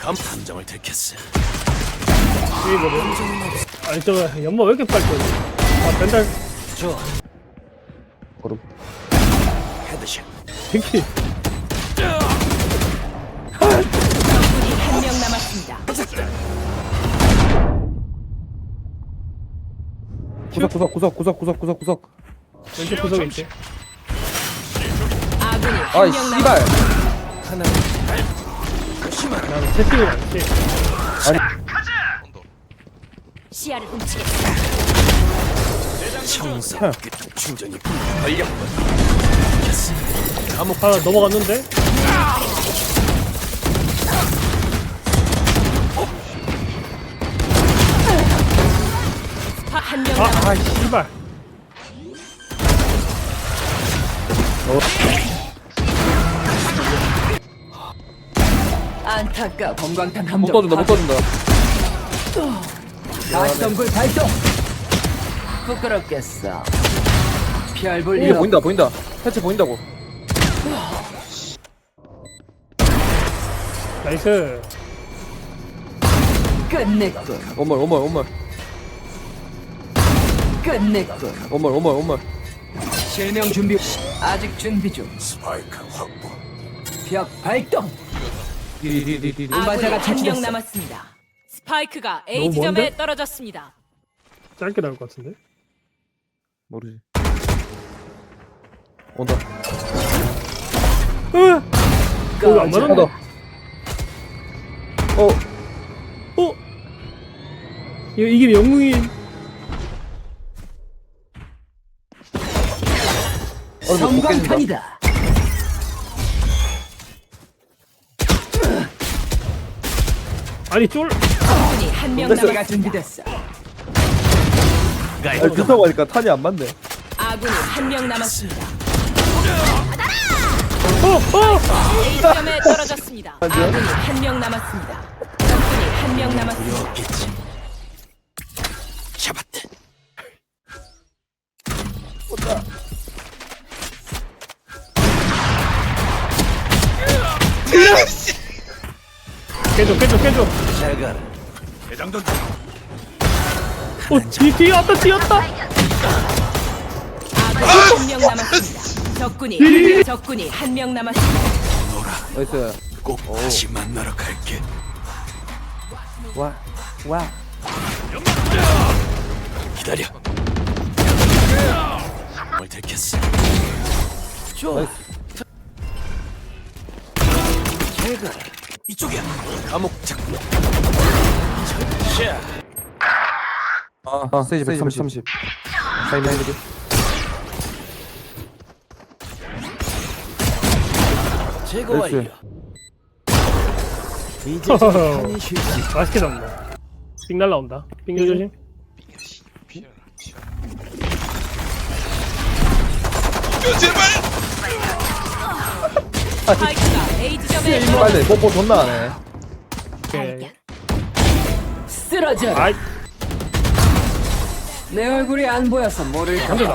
감 함정을 택했어. 이거는 아니 저거 연마 왜 이렇게 빨리 떠? 아 벤달 좋아. 걸음. 헤드샷. 핑키 적군이 한 명 남았습니다. 구석 구석 구석 구석 구석 구석 구석 왼쪽 구석에 있지 아군이 아이 한명 씨발 남았습니다. 하나. 나는 채팅을 안. 시야를 훔치겠다. 충전이 하나 넘어갔는데 한명 남았습니다. 아, 아 씨발 안 타까 검광탄 못 함정. 떠준다 못 떠준다 가시덤굴 발동. 부끄럽겠어. 별볼 이게 일. 보인다 보인다 해체 보인다고 나이스 끝냈군. 원몰 원몰 원몰 끝냈군. 원몰 원몰 원몰 실명 준비. 아직 준비 중. 스파이크 확보. 벽 발동. 디디디디디 운반자가 한명 처치됐어. 남았습니다. 스파이크가 A 너무 지점에 먼데? 떨어졌습니다. 짧게 나올 것 같은데 모르지 온다 으! 어, 안 맞았네 어 어? 이거 이기면 영웅이 어, 뭐못 깨진다. 성광탄이다. 아니 쫄 적군이 한 명 됐어. 남았습니다. 준비됐어. 아 그렇다고 하니까 탄이 안 맞네 아군이 한 명 남았습니다. 어! 어! A 지점에 떨어졌습니다. 아군이 한 명 남았습니다. 적군이 한 명 남았습니다. 잡았다. 깨줘 깨줘 깨줘 잘. 대장전. 어 뒤, 뒤에 왔다 뒤에 왔다 아군이 한명 남았습니다. 적군이 적군이 한 명 남았습니다. 나이스 꼭 다시 만나러 갈게. 와와 기다려. 뭘 택했어. 좋아. 나이스 잘 가라. 이쪽이야. 감옥 잡고. 자. 아 스테이지 130 30 타임 드 제거 나이스. 완료. 이제 좀 편히 있다. 맛있게 잡는다 삥 날라온다 삥 조심 A 지점에 떨어졌습니다. 빨리 뽀뽀 존나 하네 오케이 쓰러져. 아이 내 얼굴이 안 보여서 모를 거. 근데 나